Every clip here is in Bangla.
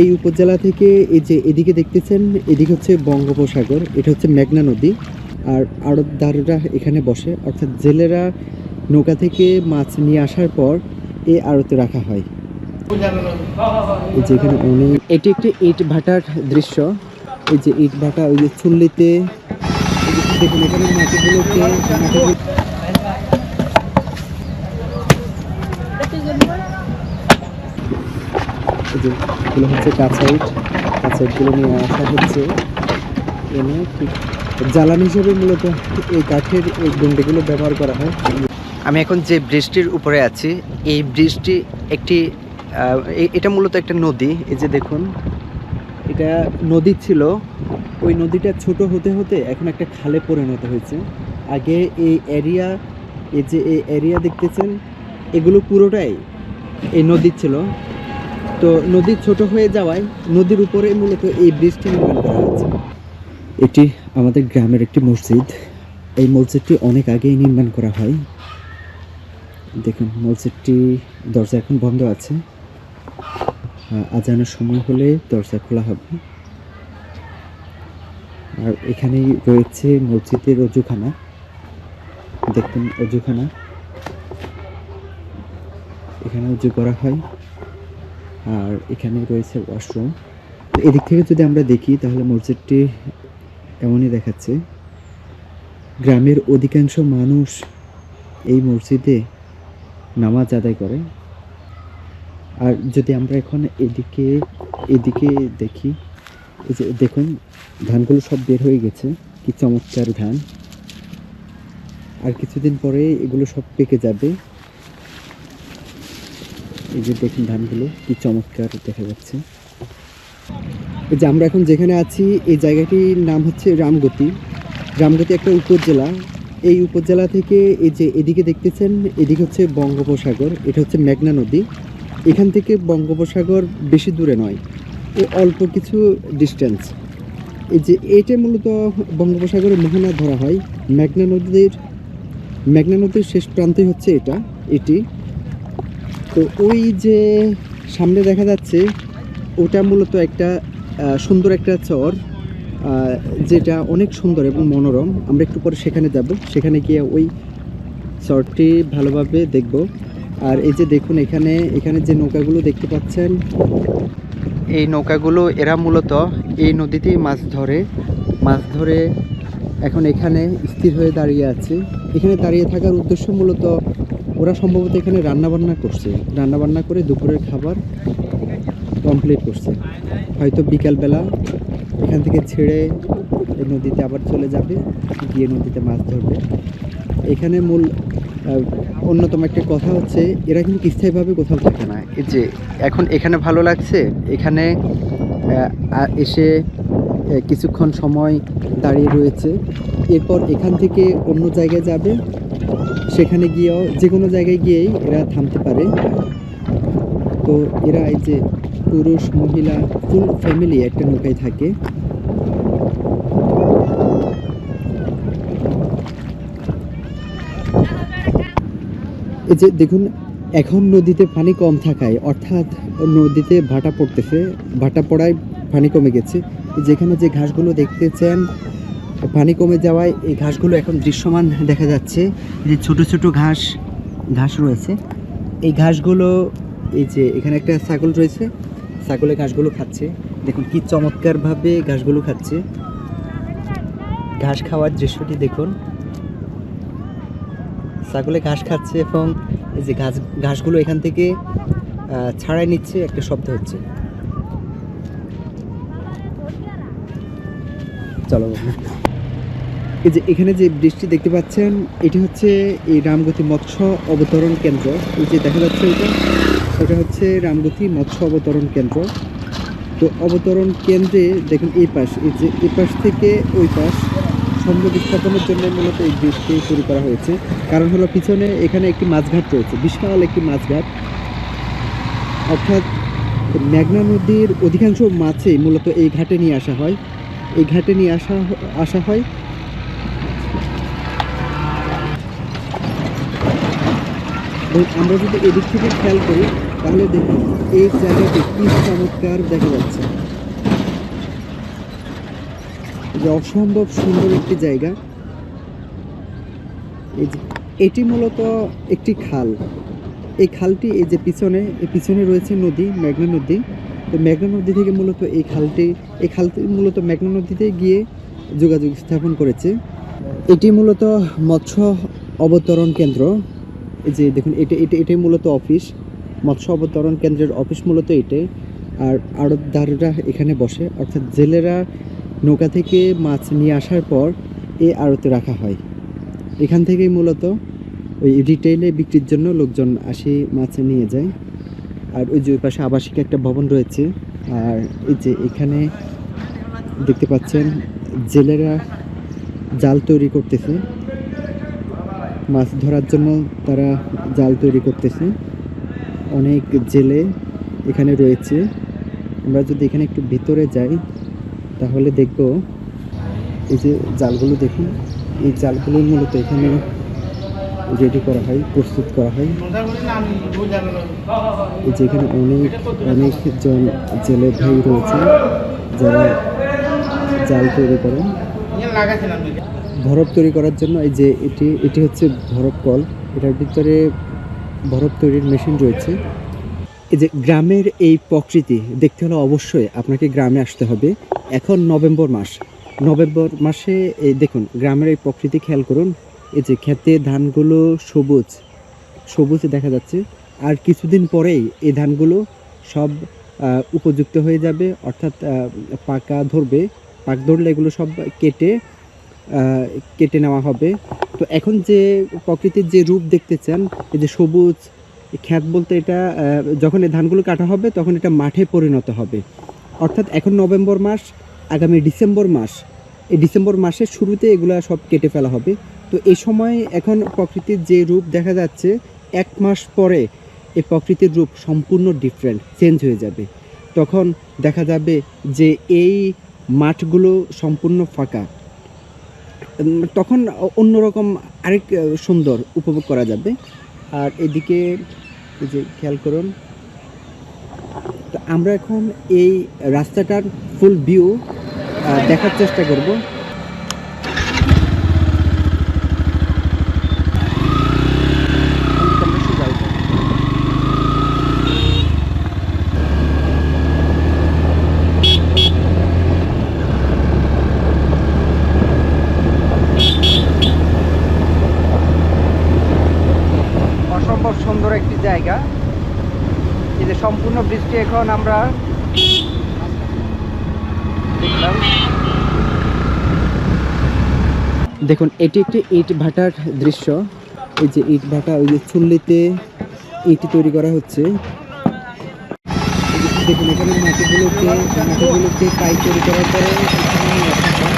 এই উপজেলা থেকে এই যে এদিকে দেখতেছেন, এদিকে হচ্ছে বঙ্গোপসাগর, এটা হচ্ছে মেঘনা নদী। আর আড়তদাররা এখানে বসে, অর্থাৎ জেলেরা নৌকা থেকে মাছ নিয়ে আসার পর এই আড়তে রাখা হয়। এই যে এখানে অনেক এটি একটি ইট ভাটার দৃশ্য। এই যে ইট ভাটা ওই যে চুল্লিতে দেখুন এখানে মাটিগুলোকে মাটিগুলো এই যে এগুলো হচ্ছে কাঁচাইট কাঁচাইটগুলো নিয়ে আসা হচ্ছে। এনে জ্বালানি হিসেবে মূলত এই কাঠের এই গুন্ডিগুলো ব্যবহার করা হয়। আমি এখন যে ব্রিজটির উপরে আছি, এই ব্রিজটি একটি এটা মূলত একটা নদী। এই যে দেখুন, এটা নদী ছিল। ওই নদীটা ছোট হতে হতে এখন একটা খালে পরিণত হয়েছে। আগে এই এরিয়া এই যে এই এরিয়া দেখতেছেন, এগুলো পুরোটাই এই নদী ছিল। তো নদী ছোট হয়ে যাওয়ায় নদীর উপরে মূলত এই ব্রিজটি নির্মাণ করা হয়েছে। এটি আমাদের গ্রামের একটি মসজিদ। এই মসজিদটি অনেক আগেই নির্মাণ করা হয়। দেখুন, মসজিদটি দরজা এখন বন্ধ আছে। আজানের সময় হলে দরজা খোলা হবে। আর এখানেই রয়েছে মসজিদের অজুখানা। দেখুন, অজুখানা। এখানে উজু করা হয়। আর এখানে রয়েছে ওয়াশরুম। এদিক থেকে যদি আমরা দেখি, তাহলে মসজিদটি এমনই দেখাচ্ছে। গ্রামের অধিকাংশ মানুষ এই মসজিদে নামাজ আদায় করে। আর যদি আমরা এখন এদিকে এদিকে দেখি, এই যে দেখুন, ধানগুলো সব বের হয়ে গেছে। কি চমৎকার ধান। আর কিছুদিন পরে এগুলো সব পেকে যাবে। এই যে দেখুন ধানগুলো কি চমৎকার দেখা যাচ্ছে। এই যে আমরা এখন যেখানে আছি, এই জায়গাটির নাম হচ্ছে রামগতি। রামগতি একটা উপজেলা। এই উপজেলা থেকে এই যে এদিকে দেখতেছেন, এদিকে হচ্ছে বঙ্গোপসাগর, এটা হচ্ছে মেঘনা নদী। এখান থেকে বঙ্গোপসাগর বেশি দূরে নয় এই অল্প কিছু ডিস্টেন্স এই যে এটা মূলত বঙ্গোপসাগরের মোহনা ধরা হয়। মেঘনা নদীর মেঘনা নদীর শেষ প্রান্তই হচ্ছে এটা, এটি। তো ওই যে সামনে দেখা যাচ্ছে, ওটা মূলত একটা সুন্দর একটা চর যেটা অনেক সুন্দর এবং মনোরম। আমরা একটু পরে সেখানে যাব। সেখানে গিয়ে ওই চরটি ভালোভাবে দেখব। আর এই যে দেখুন এখানে এখানে যে নৌকাগুলো দেখতে পাচ্ছেন, এই নৌকাগুলো এরা মূলত এই নদীতেই মাছ ধরে। মাছ ধরে এখন এখানে স্থির হয়ে দাঁড়িয়ে আছে। এখানে দাঁড়িয়ে থাকার উদ্দেশ্য মূলত ওরা সম্ভবত এখানে রান্নাবান্না করছে। রান্নাবান্না করে দুপুরের খাবার কমপ্লিট করছে। হয়তো বিকালবেলা এখান থেকে ছেড়ে নদীতে আবার চলে যাবে, গিয়ে নদীতে মাছ ধরবে। এখানে মূল অন্যতম একটা কথা হচ্ছে, এরা কিন্তু স্থায়ীভাবে কোথাও থাকে না। যে এখন এখানে ভালো লাগছে, এখানে এসে কিছুক্ষণ সময় দাঁড়িয়ে রয়েছে। এরপর এখান থেকে অন্য জায়গায় যাবে সেখানে গিয়েও যে কোনো জায়গায় গিয়েই এরা থামতে পারে। তো এরা এই যে পুরুষ, মহিলা ফুল ফ্যামিলি একটা নৌকায় থাকে। এই যে দেখুন, এখন নদীতে পানি কম থাকায়, অর্থাৎ নদীতে ভাটা পড়তেছে, ভাটা পড়ায় পানি কমে গেছে। যেখানে যে ঘাসগুলো দেখতেছেন পানি কমে যাওয়ায় এই ঘাসগুলো এখন দৃশ্যমান দেখা যাচ্ছে। যে ছোট ছোট ঘাস ঘাস রয়েছে। এই ঘাসগুলো, এই যে এখানে একটা ছাগল রয়েছে ছাগলে ঘাসগুলো খাচ্ছে। দেখুন কি চমৎকারভাবে ঘাসগুলো খাচ্ছে। ঘাস খাওয়ার দৃশ্যটি দেখুন। ছাগলে ঘাস খাচ্ছে এবং এই যে ঘাস, ঘাসগুলো এখান থেকে ছাড়াই নিচ্ছে একটা শব্দ হচ্ছে। চলো। এই যে এখানে যে বৃষ্টি দেখতে পাচ্ছেন, এটি হচ্ছে এই রামগতি মৎস্য অবতরণ কেন্দ্র। এই যে দেখা যাচ্ছে এটা ওটা হচ্ছে রামগতি মৎস্য অবতরণ কেন্দ্র। তো অবতরণ কেন্দ্রে দেখুন এই পাশ, এই যে এই পাশ থেকে ওই পাশ সংযোগ স্থাপনের জন্য মূলত এই ব্রিজটি তৈরি করা হয়েছে। কারণ হলো পিছনে এখানে একটি মাছঘাট রয়েছে, বিশাল একটি মাছঘাট। অর্থাৎ মেঘনা নদীর অধিকাংশ মাছই মূলত এই ঘাটে নিয়ে আসা হয়। এই ঘাটে নিয়ে আসা আসা হয়। এবং আমরা যদি এদিক থেকে খেয়াল করি, তাহলে দেখুন, এই জায়গাটি কি চমৎকার দেখা যাচ্ছে। যে অসম্ভব সুন্দর একটি জায়গা। এই যে, এটি মূলত একটি খাল। এই খালটি এই যে পিছনে, এই পিছনে রয়েছে নদী, মেঘনা নদী। তো মেঘনা নদী থেকে মূলত এই খালটি এই খালটি মূলত মেঘনা নদীতে গিয়ে যোগাযোগ স্থাপন করেছে। এটি মূলত মৎস্য অবতরণ কেন্দ্র। এই যে দেখুন, এটা এটা, এটাই মূলত অফিস। মৎস্য অবতরণ কেন্দ্রের অফিস মূলত এটাই। আর আড়তদাররা এখানে বসে। অর্থাৎ জেলেরা নৌকা থেকে মাছ নিয়ে আসার পর এই আড়তে রাখা হয়। এখান থেকেই মূলত ওই রিটেইলে বিক্রির জন্য লোকজন আসে, মাছ নিয়ে যায়। আর ওই যে ওই পাশে আবাসিক একটা ভবন রয়েছে। আর এই যে এখানে দেখতে পাচ্ছেন, জেলেরা জাল তৈরি করতেছে। মাছ ধরার জন্য তারা জাল তৈরি করতেছে। অনেক জেলে এখানে রয়েছে। আমরা যদি এখানে একটু ভিতরে যাই, তাহলে দেখব এই যে জালগুলো দেখুন এই জালগুলো মূলত এখানে রেডি করা হয়, প্রস্তুত করা হয়। এই যে এখানে অনেক অনেকজন জেলে ভাই রয়েছে যারা জাল তৈরি করেন। বরফ তৈরি করার জন্য এই যে এটি এটি হচ্ছে বরফ কল। এটার ভিতরে বরফ তৈরির মেশিন রয়েছে। এই যে গ্রামের এই প্রকৃতি, দেখতে হলে অবশ্যই আপনাকে গ্রামে আসতে হবে। এখন নভেম্বর মাস। নভেম্বর মাসে এই দেখুন, গ্রামের এই প্রকৃতি খেয়াল করুন। এই যে ক্ষেতে ধানগুলো সবুজ সবুজ দেখা যাচ্ছে। আর কিছুদিন পরেই এই ধানগুলো সব উপযুক্ত হয়ে যাবে। অর্থাৎ পাকা ধরবে। পাক ধরলে এগুলো সব কেটে কেটে নেওয়া হবে। তো এখন যে প্রকৃতির যে রূপ দেখতে চান, এই যে সবুজ খ্যাত বলতে এটা যখন এই ধানগুলো কাটা হবে, তখন এটা মাঠে পরিণত হবে। অর্থাৎ এখন নভেম্বর মাস, আগামী ডিসেম্বর মাস। এই ডিসেম্বর মাসের শুরুতে এগুলা সব কেটে ফেলা হবে। তো এই সময় এখন প্রকৃতির যে রূপ দেখা যাচ্ছে, এক মাস পরে এই প্রকৃতির রূপ সম্পূর্ণ ডিফারেন্ট চেঞ্জ হয়ে যাবে। তখন দেখা যাবে যে এই মাঠগুলো সম্পূর্ণ ফাঁকা। তখন অন্যরকম আরেক সুন্দর উপভোগ করা যাবে। আর এদিকে যে খেয়াল করুন, তো আমরা এখন এই রাস্তাটার ফুল ভিউ দেখার চেষ্টা করব অসম্ভব সুন্দর একটি জায়গা এই যে সম্পূর্ণ এখন আমরা দেখুন, এটি একটি ইট ভাটার দৃশ্য। এই যে ইট ভাটা, ওই যে চুল্লিতে ইট তৈরি করা হচ্ছে। দেখুন, এখানে মাটিগুলোকে মাটিগুলোকে কাই তৈরি করার পরে এখানে রাখা হয়।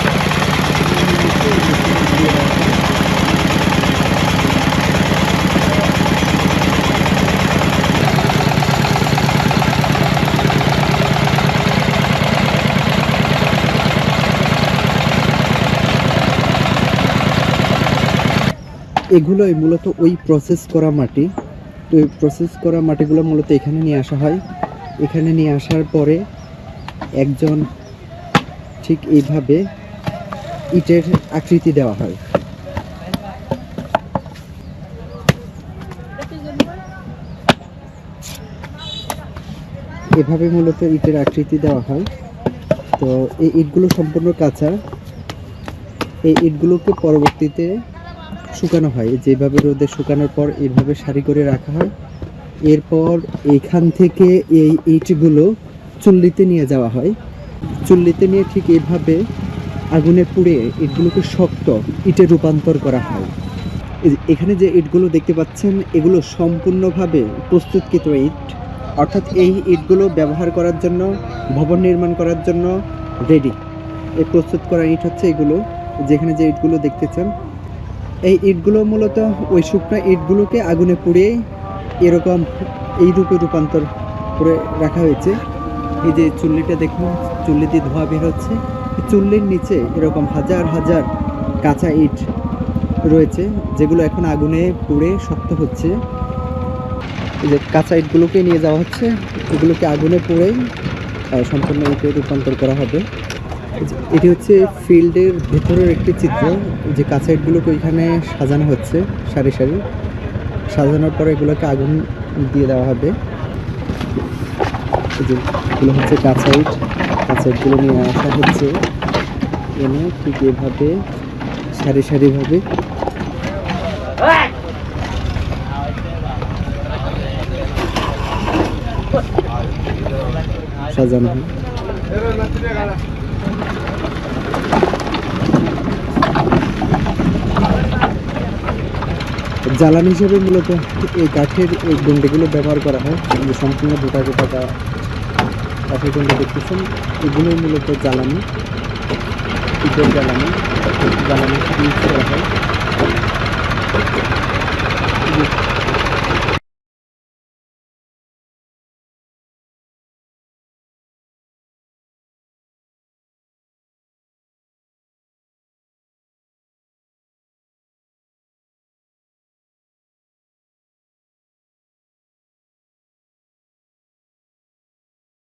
এখানে নিচে মেশিনে দিয়ে দেওয়া হয়। এগুলোই মূলত ওই প্রসেস করা মাটি। তো ওই প্রসেস করা মাটিগুলো মূলত এখানে নিয়ে আসা হয়। এখানে নিয়ে আসার পরে একজন ঠিক এইভাবে ইটের আকৃতি দেওয়া হয়। এভাবে মূলত ইটের আকৃতি দেওয়া হয়। তো এই ইটগুলো সম্পূর্ণ কাঁচা। এই ইটগুলোকে পরবর্তীতে শুকানো হয়। যেভাবে রোদে শুকানোর পর এভাবে সারি করে রাখা হয়, এরপর এখান থেকে এই ইটগুলো চুল্লিতে নিয়ে যাওয়া হয়। চুল্লিতে নিয়ে ঠিক এইভাবে আগুনে পুড়ে ইটগুলোকে শক্ত ইটে রূপান্তর করা হয়। এখানে যে ইটগুলো দেখতে পাচ্ছেন, এগুলো সম্পূর্ণভাবে প্রস্তুতকৃত ইট। অর্থাৎ এই ইটগুলো ব্যবহার করার জন্য, ভবন নির্মাণ করার জন্য রেডি এই প্রস্তুত করা ইট হচ্ছে এগুলো। যেখানে যে ইটগুলো দেখতেছেন এই ইটগুলো মূলত ওই শুকনো ইটগুলোকে আগুনে পুড়িয়ে এরকম এই রূপে রূপান্তর করে রাখা হয়েছে। এই যে চুল্লিটা দেখুন, চুল্লি দিয়ে ধোঁয়া বের হচ্ছে। চুল্লির নিচে এরকম হাজার হাজার কাঁচা ইট রয়েছে, যেগুলো এখন আগুনে পুড়ে শক্ত হচ্ছে। এই যে কাঁচা ইটগুলোকে নিয়ে যাওয়া হচ্ছে, এগুলোকে আগুনে পোড়েই সম্পূর্ণ ইটে রূপান্তর করা হবে। এটি হচ্ছে ফিল্ডের ভেতরের একটি চিত্র, যে কাঁচা ইটগুলোকে ওইখানে সাজানো হচ্ছে, সারি সারি। সাজানোর পরে এগুলোকে আগুন দিয়ে দেওয়া হবে। এগুলো হচ্ছে কাঁচা ইট কাঁচা নিয়ে আসা হচ্ছে। এনে ঠিক এভাবে, সারি সারিভাবে সাজানো হয়। জ্বালানি হিসেবে মূলত এই কাঠের এই গন্ডিগুলো ব্যবহার করা হয়। সম্পূর্ণ গোটা গোটা কাঠের গন্ডি দেখতেছেন এগুলোই মূলত জ্বালানি জ্বালানি জ্বালানি ইউজ করা হয়।